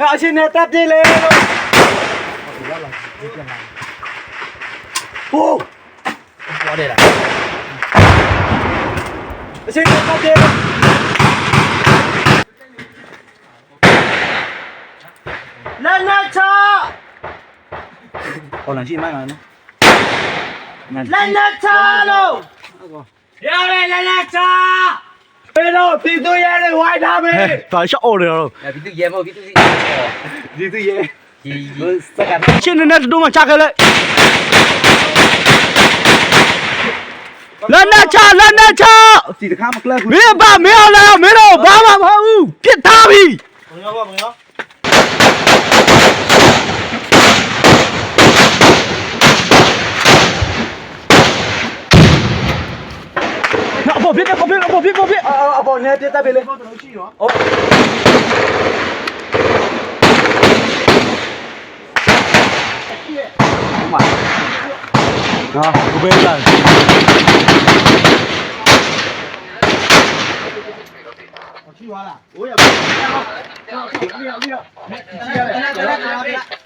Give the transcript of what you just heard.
အချင်းနဲ့တပ်ပြေးလေလို့ဟိုးပေါ်တယ်လားအချင်းနဲ့တပ်ပြေးလက်လက်ချဟောလန်ရှိမိုင်း မှာနော်လက်လက်ချလို့ရလေလက်လက်ချဘယ်တော့ပြည်သူရဲတွေဝိုင်းထားမေးဘာရှော့အော်တယ်တော့အဲ့ပြီးသူရဲမဟုတ်ပြီးသူစီပြည်သူရဲဒီစက်ကပ်ချင်းနဲ့တူမချခဲ့လိုက်လန်နာချလန်နာချစီတခါမကလပ်ဘူးမင်းဘာမင်းအောင်လာမင်းတော့ဘာမှမဟုတ်ဘူးပြစ်ထားပြီ ဘုံရောဘုံရော နော်ဘောပြစ်ဘောပြစ်ဘောပြစ်ဘောပြစ်အော်အပေါ်နဲ့ပြတ်တပ်ပြေးလေဟုတ်တယ်ရှိရောဟုတ်ဟာဘယ်လာရှိသွားလားဟိုးရပါဘူး။ဟုတ်ပြီပြီပြီ။ရှိရတယ်။